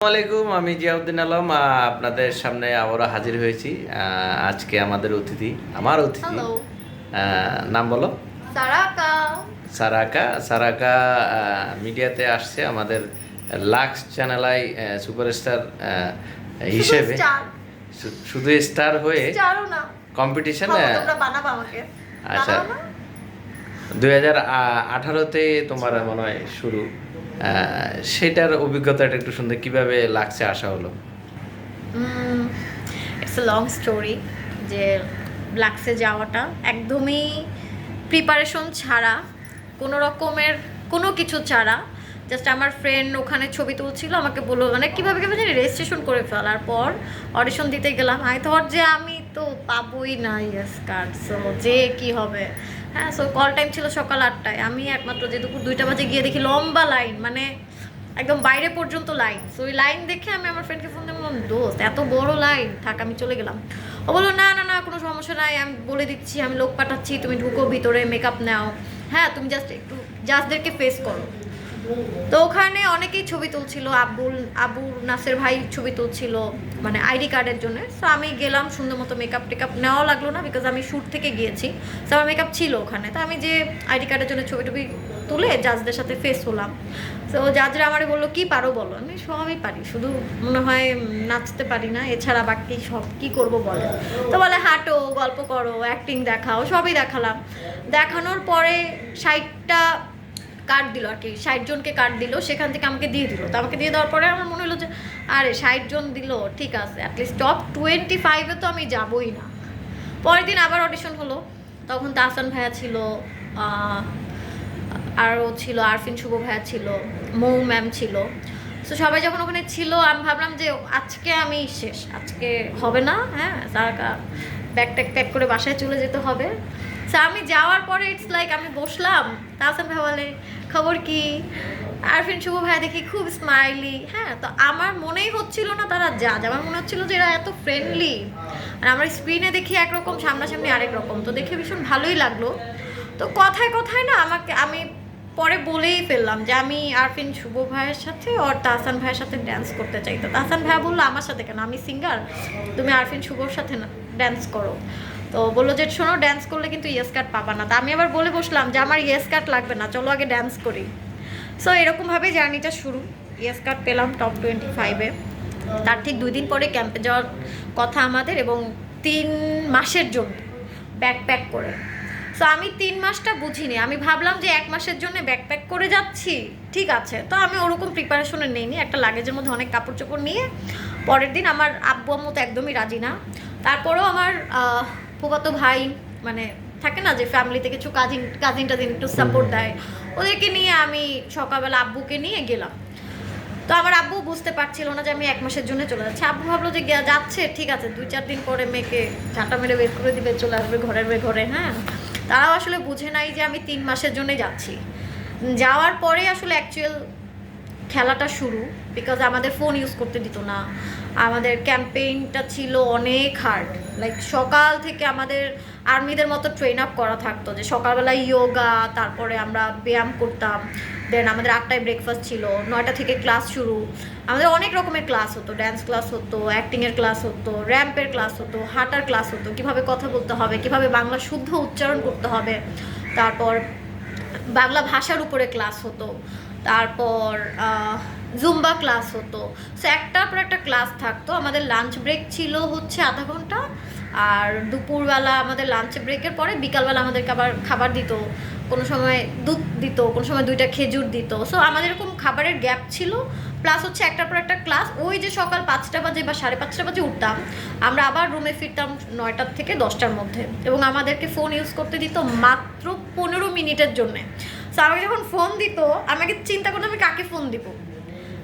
আসসালামাইকুম আমি জিয়াউদ্দিন আলম আপনাদের সামনে আবারও হাজির হয়েছি। আজকে আমাদের অতিথি আমার অতিথি। নাম বলো? সারাকা। সারাকা। মিডিয়াতে আসছে আমাদের লাক্স চ্যানেলাই সুপারস্টার হিসেবে। শুধু স্টার হয়ে কম্পিটিশন আচ্ছা। দুই হাজার আঠারোতে তোমার মনে হয় শুরু। সেটার অভিজ্ঞতাটা একটু সুন্দর, কীভাবে লাগছে আসা হলো? ইটস লং স্টোরি যে ব্ল্যাকসে যাওয়াটা একদমই প্রিপারেশন ছাড়া, কোনো রকমের কোনো কিছু ছাড়া। জাস্ট আমার ফ্রেন্ড ওখানে ছবি তুলছিল, আমাকে বলল মানে কীভাবে কীভাবে জানি রেজিস্ট্রেশন করে ফেলার পর অডিশন দিতে গেলাম। আই থর যে আমি তো পাবোই না ইয়েস কার্ড সো যে কি হবে? হ্যাঁ সো কল টাইম ছিল সকাল আটটায়। আমি একমাত্র যে দুপুর দুইটা বাজে গিয়ে দেখি লম্বা লাইন মানে একদম বাইরে পর্যন্ত লাইন সো ওই লাইন দেখে আমি আমার ফ্রেন্ডকে ফোন দিয়ে বললাম, দোস্ত, এত বড় লাইন থাক, আমি চলে গেলাম। ও বলল, না না না, কোনো সমস্যা নাই, আমি বলে দিচ্ছি, আমি লোক পাঠাচ্ছি, তুমি ঢুকো, ভিতরে মেকআপ নাও। হ্যাঁ তুমি জাস্ট একটু জাস্টদেরকে ফেস করো। তো ওখানে অনেকেই ছবি তুলছিল, আব্বুল, আবু নাসের ভাই ছবি তুলছিল মানে আইডি কার্ডের জন্য। সো আমি গেলাম সুন্দর মতো মেকআপ টেকআপ নেওয়া লাগল না বিকজ আমি শ্যুট থেকে গিয়েছি। সো আমার মেকআপ ছিল ওখানে। তো আমি যে আইডি কার্ডের জন্য ছবি টবি তুলে জাজদের সাথে ফেস হলাম। তো জাজরা আমারে বলল, কি পারো বলো? আমি, সবই পারি। শুধু মনে হয় নাচতে পারি না। এছাড়া বাকি সব কি করব বলে? তো বলে, হাঁটো, গল্প করো অ্যাক্টিং দেখাও, সবই দেখালাম। দেখানোর পরে ষাটটা কার্ড দিল আর কি, ষাট জনকে কার্ড দিল, সেখান থেকে আমাকে দিয়ে দিল। তো আমাকে দিয়ে দেওয়ার পরে আমার মনে হলো যে, আরে ষাট জন দিল, ঠিক আছে অ্যাটলিস্ট টপ টোয়েন্টি ফাইভে তো আমি যাবই না। পরের দিন আবার অডিশন হলো, তখন তাহসান ভাইয়া ছিল আরও ছিল, আরফিন শুভ ভাইয়া ছিল, মৌ ম্যাম ছিল। তো সবাই যখন ওখানে ছিল, আমি ভাবলাম যে আজকে আমি শেষ, আজকে হবে না হ্যাঁ সারাকা ব্যাগ ট্যাগ প্যাক করে বাসায় চলে যেতে হবে। তো আমি যাওয়ার পরে ইটস লাইক আমি বসলাম, তাহসান ভাই বলে খবর কি? আরফিন শুভ ভাই দেখি খুব স্মাইলি হ্যাঁ তো আমার মনেই হচ্ছিল না তারা যা আমার মনে হচ্ছিল যে এরা এত ফ্রেন্ডলি আর আমার স্ক্রিনে দেখি একরকম, সামনাসামনি আরেক রকম। তো দেখে ভীষণ ভালোই লাগল। তো কথায় কথায় না আমাকে, আমি পরে বলেই ফেললাম যে আমি আরফিন শুভ ভাইয়ের সাথে ওর তাহসান ভাইয়ের সাথে ড্যান্স করতে চাই। তো তাহসান ভাইয়া বলল, আমার সাথে কেন? আমি সিঙ্গার তুমি আরফিন শুভর সাথে ড্যান্স করো। তো বলল যে, শোনো ড্যান্স করলে কিন্তু ইয়েস কার্ড পাবা না। তা আমি আবার বলে বসলাম যে, আমার ইয়েস কার্ড লাগবে না, চলো আগে ড্যান্স করি। সো এরকমভাবে জার্নিটা শুরু। ইয়েস কার্ড পেলাম টপ টোয়েন্টি ফাইভে তার ঠিক দুই দিন পরে ক্যাম্পে যাওয়ার কথা আমাদের এবং তিন মাসের জন্য ব্যাক প্যাক করে। সো আমি তিন মাসটা বুঝিনি। আমি ভাবলাম যে, এক মাসের জন্য ব্যাকপ্যাক করে যাচ্ছি। ঠিক আছে। তো আমি ওরকম প্রিপারেশনে নিইনি। একটা লাগেজের মধ্যে অনেক কাপড় চোপড় নিয়ে পরের দিন আমার আব্বু আম্মু তো একদমই রাজি না। তারপরেও আমার ফুফাতো ভাই মানে থাকে না যে ফ্যামিলিতে কিছু কাজিন কাজিন টাজিন একটু সাপোর্ট দেয়, ওদেরকে নিয়ে আমি সকালবেলা আব্বুকে নিয়ে গেলাম। তো আমার আব্বু বুঝতে পারছিল না যে আমি এক মাসের জন্য চলে যাচ্ছি। আব্বু ভাবলো যে যাচ্ছে, ঠিক আছে, দুই চার দিন পরে মেয়েকে ঝাঁটা মেরে বের করে দিবে, চলে আসবে ঘরের ঘরে হ্যাঁ? তারাও আসলে বুঝে নাই যে আমি তিন মাসের জন্য যাচ্ছি। যাওয়ার পরে আসলে অ্যাকচুয়াল খেলাটা শুরু বিকজ আমাদের ফোন ইউজ করতে দিত না। আমাদের ক্যাম্পেইনটা ছিল অনেক হার্ড লাইক সকাল থেকে আমাদের আর্মিদের মতো ট্রেন আপ করা থাকতো যে সকালবেলা ইয়োগা তারপরে আমরা ব্যায়াম করতাম। দেন আমাদের আটটায় ব্রেকফাস্ট ছিল, নয়টা থেকে ক্লাস শুরু। আমাদের অনেক রকমের ক্লাস হতো ড্যান্স ক্লাস হতো অ্যাক্টিংয়ের ক্লাস হতো র্যাম্পের ক্লাস হতো, হাঁটার ক্লাস হতো, কীভাবে কথা বলতে হবে, কীভাবে বাংলা শুদ্ধ উচ্চারণ করতে হবে। তারপর বাংলা ভাষার উপরে ক্লাস হতো। তারপর জুম্বা ক্লাস হতো। সো একটার পর একটা ক্লাস থাকতো। আমাদের লাঞ্চ ব্রেক ছিল হচ্ছে আধা ঘণ্টা। আর দুপুরবেলা আমাদের লাঞ্চ ব্রেকের পরে বিকালবেলা আমাদেরকে আবার খাবার দিত। কোনো সময় দুধ দিত, কোনো সময় দুইটা খেজুর দিত। সো আমাদের এরকম খাবারের গ্যাপ ছিল। প্লাস হচ্ছে একটার পর একটা ক্লাস। ওই যে সকাল পাঁচটা বাজে বা সাড়ে পাঁচটা বাজে উঠতাম। আমরা আবার রুমে ফিরতাম নয়টার থেকে দশটার মধ্যে। এবং আমাদেরকে ফোন ইউজ করতে দিত মাত্র পনেরো মিনিটের জন্যে। সো আমাকে যখন ফোন দিত, আমাকে চিন্তা করতাম আমি কাকে ফোন দিব?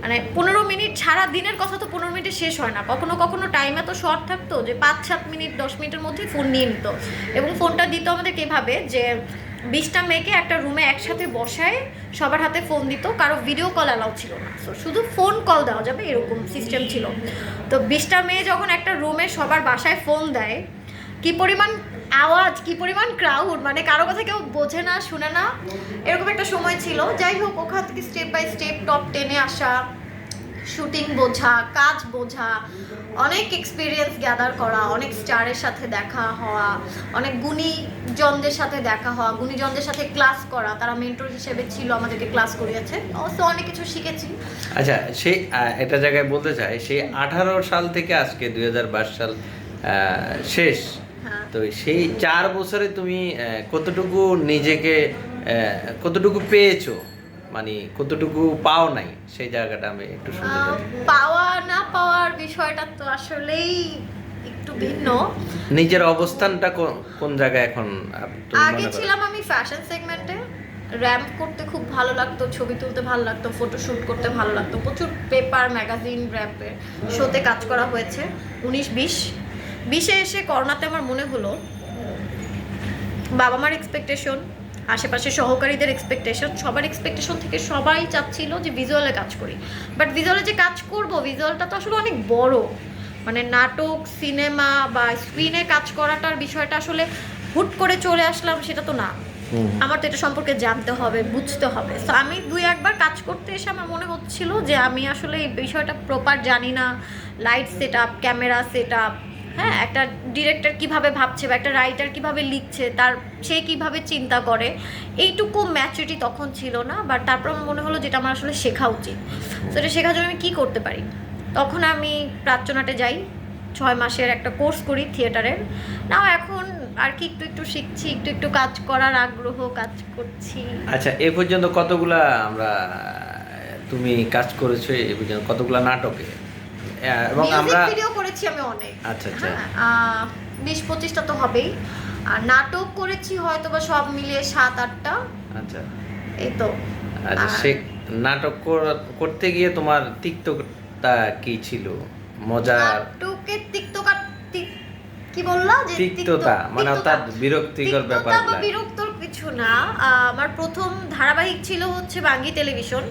মানে পনেরো মিনিট সারা দিনের কথা তো পনেরো মিনিটে শেষ হয় না। কখনো কখনো টাইম এত শর্ট থাকতো যে পাঁচ, সাত মিনিট, দশ মিনিটের মধ্যেই ফোন নিয়ে নিত। এবং ফোনটা দিত আমাদের কীভাবে? যে বিশটা মেয়েকে একটা রুমে একসাথে বসায়, সবার হাতে ফোন দিত, কারও ভিডিও কল অ্যালাউ ছিল না। সো শুধু ফোন কল দেওয়া যাবে, এরকম সিস্টেম ছিল। তো বিশটা মেয়ে যখন একটা রুমে সবার বাসায় ফোন দেয়, কি পরিমাণ আওয়াজ, কি পরিমাণ ক্রাউড মানে কারও কথা কেউ বোঝে না, শুনে না। এরকম একটা সময় ছিল। যাই হোক, ওখান থেকে স্টেপ বাই স্টেপ টপ টেনে আসা শুটিং বোঝা, কাজ বোঝা, অনেক এক্সপিরিয়েন্স গ্যাদার করা, অনেক স্টারের সাথে দেখা হওয়া, অনেক গুণীজনদের সাথে দেখা হওয়া, গুণীজনদের সাথে ক্লাস করা। তারা মেন্টর হিসেবে ছিল, আমাদেরকে ক্লাস করিয়েছে। অবশ্য অনেক কিছু শিখেছি। আচ্ছা সেই একটা জায়গায় বলতে চাই সেই আঠারো সাল থেকে আজকে দুই হাজার বাইশ সাল শেষ। তো সেই চার বছরে তুমি কতটুকু নিজেকে কতটুকু পেয়েছ? মানে কতটুকু পাও নাই? সেই জায়গাটা আমি একটু শুনতে পাওয়া না পাওয়ার বিষয়টা তো আসলেই একটু ভিন্ন। নিজের অবস্থানটা কোন- কোন জায়গায় এখন আগে ছিলাম আমি ফ্যাশন সেগমেন্টে র্যাম্প করতে খুব ভালো লাগতো ছবি তুলতে ভালো লাগতো ফটোশুট করতে ভালো লাগতো। প্রচুর পেপার ম্যাগাজিন র্যাম্পের শোতে কাজ করা হয়েছে। উনিশ বিশ। বিশে এসে করোনাতে আমার মনে হলো বাবা মার এক্সপেকটেশন আশেপাশে সহকারীদের এক্সপেকটেশন সবার এক্সপেকটেশন থেকে সবাই চাচ্ছিল যে ভিজুয়ালে কাজ করি। বাট ভিজুয়ালে যে কাজ করব ভিজুয়ালটা তো আসলে অনেক বড়। মানে নাটক সিনেমা বা স্ক্রিনে কাজ করাটার বিষয়টা আসলে হুট করে চলে আসলাম সেটা তো না। আমার তো এটা সম্পর্কে জানতে হবে বুঝতে হবে। তো আমি দুই একবার কাজ করতে এসে আমার মনে হচ্ছিল যে আমি আসলে এই বিষয়টা প্রপার জানি না। Light set up camera set up হ্যাঁ একটা ডিরেক্টর কীভাবে ভাবছে বা একটা রাইটার কীভাবে লিখছে, তার, সে কীভাবে চিন্তা করে, এইটুকু ম্যাচুরিটি তখন ছিল না বাট তারপর আমার মনে হলো যেটা আমার আসলে শেখা উচিত। তো এটা শেখার জন্য আমি কী করতে পারি? তখন আমি প্রাচ্যনাটে যাই, ছয় মাসের একটা কোর্স করি থিয়েটারের নাও এখন আর কি একটু একটু শিখছি, একটু একটু কাজ করার আগ্রহ কাজ করছি। আচ্ছা এ পর্যন্ত কতগুলা আমরা, তুমি কাজ করেছ এ পর্যন্ত, কতগুলা নাটকে? এবং আমরা ভিডিও করেছি আমি অনেক। আচ্ছা আচ্ছা। হ্যাঁ আহ, বিশ পঁচিশটা তো হবেই। আর নাটক করেছি হয়তো বা সব মিলিয়ে সাত আটটা। আচ্ছা। এই তো। আচ্ছা সে নাটক করতে গিয়ে তোমার তিক্ততা কি ছিল? মজা নাটকের তিক্ততা কি বললা? যে তিক্ত- তিক্ততা মানে। অর্থাৎ বিরক্তিকর ব্যাপার বা বিরক্তর কিছু না। আমার প্রথম ধারাবাহিক ছিল হচ্ছে বাঙ্গি টেলিভিশন।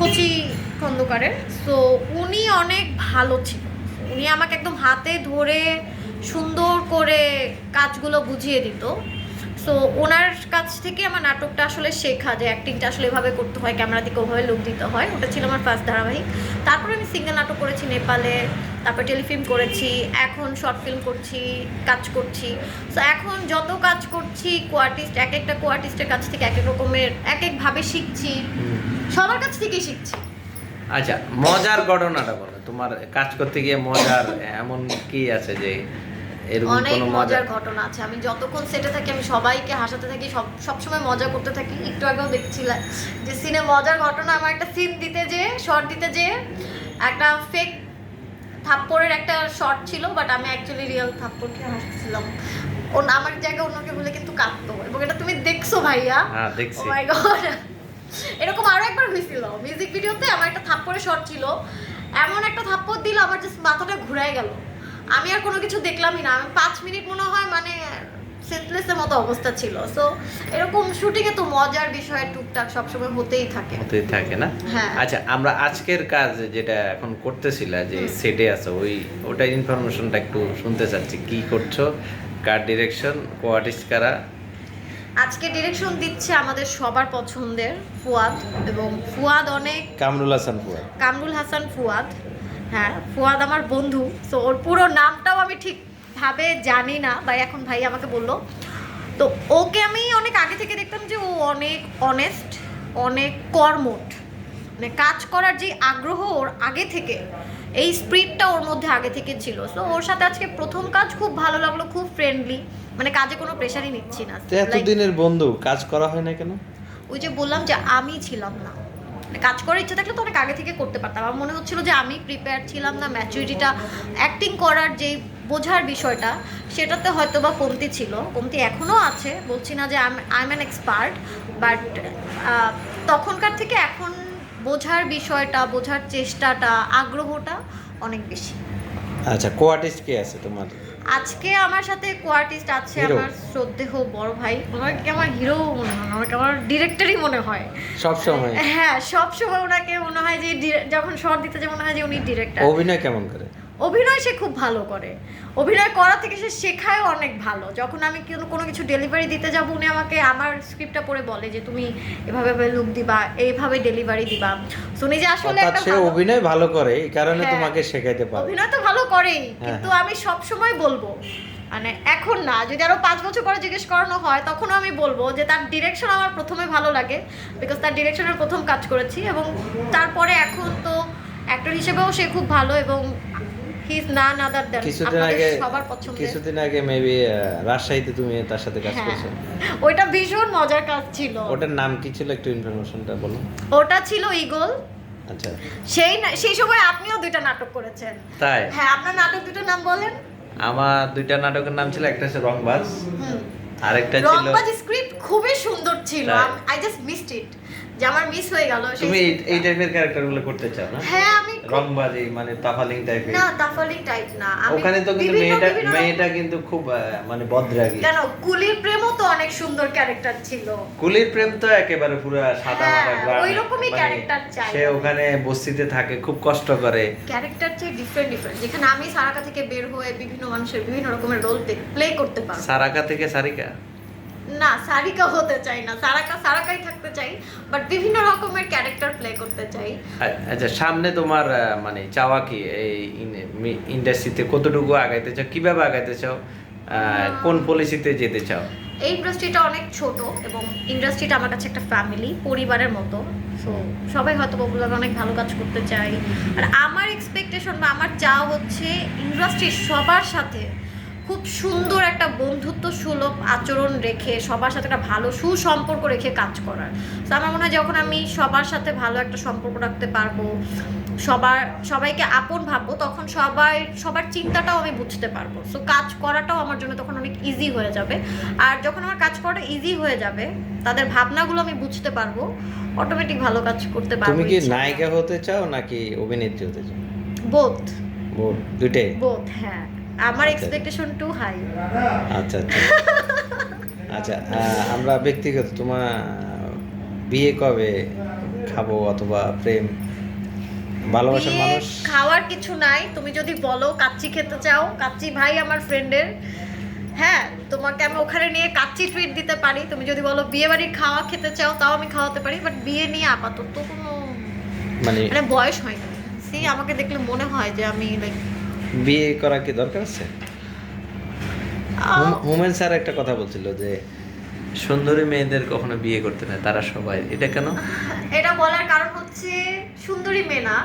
কচি খন্দকারের। সো উনি অনেক ভালো ছিল। উনি আমাকে একদম হাতে ধরে সুন্দর করে কাজগুলো বুঝিয়ে দিত। সো ওনার কাছ থেকে আমার নাটকটা আসলে শেখা যে অ্যাক্টিংটা আসলে এভাবে করতে হয় ক্যামেরা দিকে ওভাবে লোক দিতে হয়। ওটা ছিল আমার ফার্স্ট ধারাবাহিক। তারপরে আমি সিঙ্গেল নাটক করেছি নেপালে তারপর টেলিফিল্ম করেছি এখন শর্ট ফিল্ম করছি কাজ করছি। সো এখন যত কাজ করছি কোয়ার্টিস্ট এক একটা কোয়ার্টিস্টের কাছ থেকে এক এক রকমের এক একভাবে শিখছি। সবার কাছ থেকেই শিখছি। আচ্ছা মজার ঘটনাটা বলো। তোমার কাজ করতে গিয়ে মজার এমন কি আছে যে এরকম অনেক মজার? ঘটনা আছে। আমি যতক্ষণ সেটে থাকি আমি সবাইকে হাসাতে থাকি সব সবসময় মজা করতে থাকি। একটু আগেও দেখছিলাম যে সিনে মজার ঘটনা আমার একটা সিন দিতে যে শর্ট দিতে যে একটা ফেক থাপ্পড়ের একটা শর্ট ছিল বাট আমি অ্যাকচুয়ালি রিয়েল থাপ্পড়কে হাসছিলাম। ও আমার জায়গায় অন্যকে বলে কিন্তু কাঁদতো। এবং এটা তুমি দেখছ ভাইয়া? হ্যাঁ দেখছি। মাই গড এরকম আরও একবার হয়েছিল। মিউজিক ভিডিওতে আমার একটা থাপ্পড়ের শট ছিল। এমন একটা থাপ্পড় দিল আমার জাস্ট মাথাটা ঘুরাই গেল। আমি আর কোনো কিছু দেখলামই না। আমি পাঁচ মিনিট মনে হয় মানে সেন্সলেসের মতো অবস্থা ছিল। সো এরকম শুটিংয়ে তো মজার বিষয় টুকটাক সবসময় হতেই থাকে। হতেই থাকে না? হ্যাঁ। আচ্ছা আমরা আজকের কাজ যেটা এখন করতেছিলা যে সেটে আছো ওই ওটার ইনফরমেশনটা একটু শুনতে চাচ্ছি। কি করছ? কার ডিরেকশন কো কোয়ার্টিস্ট কারা? আজকে ডিরেকশন দিচ্ছে আমাদের সবার পছন্দের ফুয়াদ এবং ফুয়াদ অনেক কামরুল হাসান ফুয়াদ। কামরুল হাসান ফুয়াদ। হ্যাঁ ফুয়াদ আমার বন্ধু সো ওর পুরো নামটাও আমি ঠিকভাবে জানি না ভাই এখন ভাই আমাকে বলল। তো ওকে আমি অনেক আগে থেকে দেখতাম যে ও অনেক অনেস্ট অনেক কর্মঠ মানে কাজ করার যে আগ্রহ ওর আগে থেকে এই স্পিরিটটা ওর মধ্যে আগে থেকে ছিল। সো ওর সাথে আজকে প্রথম কাজ খুব ভালো লাগল খুব ফ্রেন্ডলি মানে কাজে কোনো প্রেশারই নিচ্ছি না। এতদিনের বন্ধু কাজ করা হয় না কেন? ওই যে বললাম যে আমি ছিলাম না। মানে কাজ করার ইচ্ছা থাকলে তো অনেক আগে থেকে করতে পারতাম। আমার মনে হচ্ছিল যে আমি প্রিপেয়ার ছিলাম না ম্যাচুরিটিটা অ্যাক্টিং করার যে বোঝার বিষয়টা সেটাতে হয়তো বা কমতি ছিল। কমতি এখনও আছে। বলছি না যে I am an expert but তখনকার থেকে এখন বোঝার বিষয়টা বোঝার চেষ্টাটা আগ্রহটা অনেক বেশি। আচ্ছা কোয়ার্টিস্ট কে আছে তোমার? আজকে আমার সাথে কোয়ার্টিস্ট আছে আমার শ্রদ্ধেহ বড় ভাই। ওনাকে আমার হিরো মনে হয়? আমাকে আমার ডিরেক্টরই মনে হয়। সব সময়? হ্যাঁ সব সময় ওনাকে মনে হয় যে যখন শর্ট দিতে যে মনে হয় যে উনি ডিরেক্টর অভিনয় কেমন করে? অভিনয় সে খুব ভালো করে অভিনয় করা থেকে সে শেখায় অনেক ভালো যখন আমি কোনো- কিছু ডেলিভারি দিতে যাব উনি আমাকে আমার স্ক্রিপ্টটা পড়ে বলে যে তুমি এভাবে এভাবে লুক দিবা এইভাবে ডেলিভারি দিবা উনি যে আসলে একটা সে অভিনয় ভালো করে এই কারণে হ্যাঁ। তোমাকে শেখাইতে পারে অভিনয় তো ভালো করেই হ্যাঁ, কিন্তু। আমি সব সময় বলব মানে এখন না যদি আরও পাঁচ বছর পরে জিজ্ঞেস করানো হয় তখনও আমি বলব যে তার ডিরেকশন আমার প্রথমে ভালো লাগে বিকজ তার ডিরেকশনের প্রথম কাজ করেছি এবং তারপরে এখন তো অ্যাক্টর হিসেবেও সে খুব ভালো এবং কিছুদিন আগে কিছুদিন আগে মেবি রাজশাহীতে তুমি তার সাথে কাজ হ্যাঁ। করছ। ওইটা ভীষণ মজার কাজ ছিল। ওটার নাম কি ছিল একটু ইনফরমেশনটা বলো? ওটা ছিল ইগল আচ্ছা। সেই সেই সময় আপনিও দুইটা নাটক করেছেন। তাই? হ্যাঁ আপনার নাটক দুটোর নাম বলেন। আমার দুইটা নাটকের নাম ছিল একটা হচ্ছে রংবাজ হুম। আরেকটা ছিল রংবাজ স্ক্রিপ্ট খুবই সুন্দর ছিল। আই জাস্ট মিসড ইট যে আমার মিস হয়ে গেল তুমি এই- টাইপের ক্যারেক্টারগুলো করতে চাও না? হ্যাঁ আমি রংবাজ মানে তাফালিং টাইপের না তাফালি টাইপ না। আমি ওখানে তো কিন্তু মেয়েটা মেয়েটা কিন্তু খুব মানে বদরাগী। কেন কুলির প্রেমও তো অনেক সুন্দর ক্যারেক্টার ছিল। কুলির প্রেম তো একেবারে পুরো সাদা হ্যাঁ, মাটা গ্রামে। ওইরকমই মানে character চাই। সে ওখানে বস্তিতে থাকে খুব কষ্ট করে। ক্যারেক্টার চেয়ে ডিফারেন্ট ডিফারেন্ট যেখানে আমি সারাকা থেকে বের হয়ে বিভিন্ন মানুষের বিভিন্ন রকমের রোল প্লে করতে পারব। সারাকা থেকে সারিকা? না সারিকা হতে চাই না। সারাকা সারাকাই থাকতে চাই বাট বিভিন্ন রকমের ক্যারেক্টার প্লে করতে চাই। আচ্ছা সামনে তোমার মানে চাওয়া কি? এই ইন্ডাস্ট্রিতে কতটুকু আগাইতে চাও? কীভাবে আগাইতে চাও? কোন পলিসিতে যেতে চাও? এই ইন্ডাস্ট্রিটা অনেক ছোট এবং ইন্ডাস্ট্রিটা আমার কাছে একটা ফ্যামিলি পরিবারের মতো। সো সবাই হয়তো পপুলার অনেক ভালো কাজ করতে চাই আর আমার এক্সপেকটেশন বা আমার চাওয়া হচ্ছে ইন্ডাস্ট্রির সবার সাথে খুব সুন্দর একটা বন্ধুত্ব সুলভ আচরণ রেখে সবার সাথে একটা ভালো সুসম্পর্ক রেখে কাজ করার। তো আমার মনে হয় যখন আমি সবার সাথে ভালো একটা সম্পর্ক রাখতে পারব সবার সবাইকে আপন ভাববো তখন সবাই সবার চিন্তাটাও আমি বুঝতে পারব। সো কাজ করাটাও আমার জন্য তখন অনেক ইজি হয়ে যাবে। আর যখন আমার কাজ করাটা ইজি হয়ে যাবে তাদের ভাবনাগুলো আমি বুঝতে পারব অটোমেটিক ভালো কাজ করতে পারব তুমি কি নায়িকা হতে চাও নাকি অভিনেত্রী হতে চাও? বোথ বোধ দুইটাই? বোথ হ্যাঁ। আমার। এক্সপেকটেশন টু হাই আচ্ছা আচ্ছা। আচ্ছা আমরা ব্যক্তিগত তোমার বিয়ে কবে খাব অথবা প্রেম? ভালোবাসার মানুষ? খাওয়ার কিছু নাই। তুমি যদি বলো কাচ্চি খেতে চাও কাচ্চি ভাই আমার ফ্রেন্ডের হ্যাঁ তোমাকে আমি ওখানে নিয়ে কাচ্চি ট্রিট দিতে পারি। তুমি যদি বলো বিয়ে বাড়ির খাওয়া খেতে চাও তাও আমি খাওয়াতে পারি। বাট বিয়ে নিয়ে আপাতত কোনো মানে মানে বয়স হয়নি। সি আমাকে দেখলে মনে হয় যে আমি লাইক বিয়ে করা কি দরকার আছে? হুমেন স্যার একটা কথা বলছিল যে সুন্দরী মেয়েদের কখনো বিয়ে করতে না তারা সবাই। এটা কেন? এটা বলার কারণ হচ্ছে সুন্দরী মেয়ে না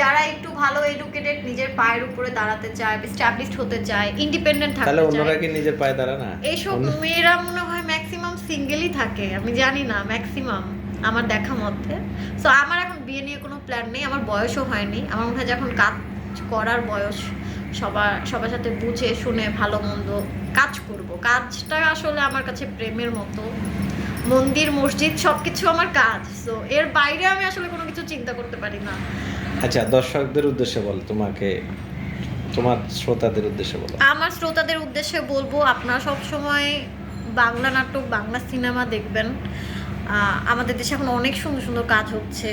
যারা একটু ভালো এডুকেটেড নিজের পায়ের উপরে দাঁড়াতে চায় স্ট্যাবলিশড হতে চায় ইন্ডিপেন্ডেন্ট তাহলে থাকতে অন্যরা চায়। কি নিজের পায়ে দাঁড়া না? এইসব মেয়েরা মনে হয় ম্যাক্সিমাম সিঙ্গেলই থাকে আমি জানি না ম্যাক্সিমাম আমার দেখা মধ্যে সো আমার এখন বিয়ে নিয়ে কোনো প্ল্যান নেই আমার বয়সও হয়নি আমার মনে হয় যখন কাজ করার বয়স সবার সবার সাথে বুঝে শুনে ভালো মন্দ কাজ করব। কাজটা আসলে আমার কাছে প্রেমের মতো। মন্দির মসজিদ সব কিছু আমার কাজ। সো এর বাইরে আমি আসলে কোনো কিছু চিন্তা করতে পারি না। আচ্ছা দর্শকদের উদ্দেশ্যে বল তোমাকে তোমার শ্রোতাদের উদ্দেশ্যে বলো। আমার শ্রোতাদের উদ্দেশ্যে বলব আপনারা সব সময় বাংলা নাটক বাংলা সিনেমা দেখবেন। আমাদের দেশে এখন অনেক সুন্দর সুন্দর কাজ হচ্ছে।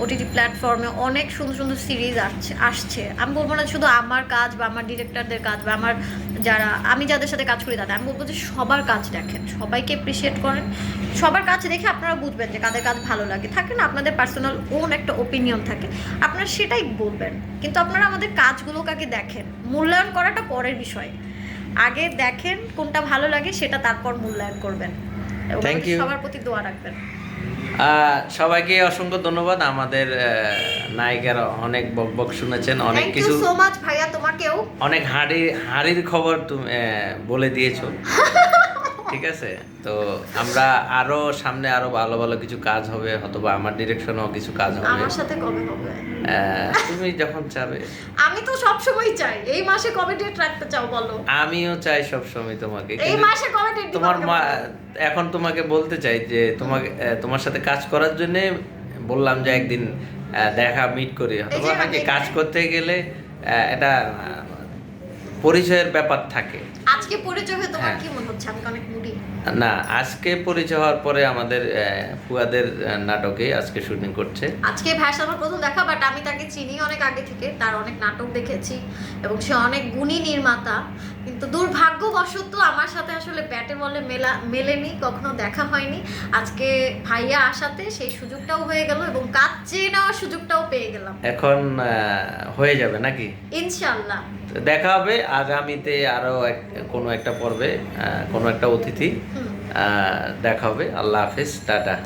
ওটিটি প্ল্যাটফর্মে অনেক সুন্দর সুন্দর সিরিজ আসছে আসছে। আমি বলব না শুধু আমার কাজ বা আমার ডিরেক্টরদের কাজ বা আমার যারা আমি যাদের সাথে কাজ করি তাদের আমি বলব যে সবার কাজ দেখেন সবাইকে অ্যাপ্রিসিয়েট করেন। সবার কাজ দেখে আপনারা বুঝবেন যে কাদের কাজ ভালো লাগে। থাকে না আপনাদের পার্সোনাল ওন একটা ওপিনিয়ন থাকে। আপনারা সেটাই বলবেন। কিন্তু আপনারা আমাদের কাজগুলো কাকে দেখেন? মূল্যায়ন করাটা পরের বিষয়। আগে দেখেন কোনটা ভালো লাগে সেটা তারপর মূল্যায়ন করবেন। এবং সবার প্রতি দোয়া রাখবেন। সবাইকে অসংখ্য ধন্যবাদ। আমাদের নায়িকার অনেক বক বক শুনেছেন অনেক কিছু সো মাচ ভাইয়া তোমাকেও। অনেক হাড়ি হাড়ির খবর তুমি বলে দিয়েছ। ঠিক আছে? তো আমরা আরও সামনে আরও ভালো ভালো কিছু কাজ হবে অথবা আমার ডিরেকশনও কিছু কাজ হবে। আমার সাথে কবে হবে? তুমি যখন চাবে। আমি তো সব সময় চাই। এই মাসে কবে ডেট রাখতে চাও বলো? আমিও চাই সব সময় তোমাকে। এই মাসে কবে ডেট তোমার মা এখন তোমাকে বলতে চাই যে তোমাকে তোমার সাথে কাজ করার জন্য বললাম যে একদিন দেখা মিট করি। অথবা কাজ করতে গেলে এটা পরিচয়ের ব্যাপার থাকে। আজকে পরিচয় হয়ে তোমার হ্যাঁ। কি মনে হচ্ছে? আমি অনেক মুডি? না আজকে পরিচয় হওয়ার পরে আমাদের ফুয়াদের নাটকে আজকে শুটিং করছে। আজকে ভাইয়ের আমার প্রথম দেখা বাট আমি তাকে চিনি অনেক আগে থেকে তার অনেক নাটক দেখেছি এবং সে অনেক গুণী নির্মাতা কিন্তু দুর্ভাগ্যবশত আমার সাথে আসলে ব্যাটে বলে মেলা মেলেনি কখনো দেখা হয়নি। আজকে ভাইয়া আসাতে সেই সুযোগটাও হয়ে গেল এবং কাজ চেয়ে নেওয়ার সুযোগটাও পেয়ে গেলাম। এখন হয়ে যাবে নাকি? ইনশাল্লাহ। দেখা হবে আগামীতে আরও এক কোনো একটা পর্বে কোনো একটা অতিথি। দেখা হবে। আল্লাহ হাফেজ টাটা।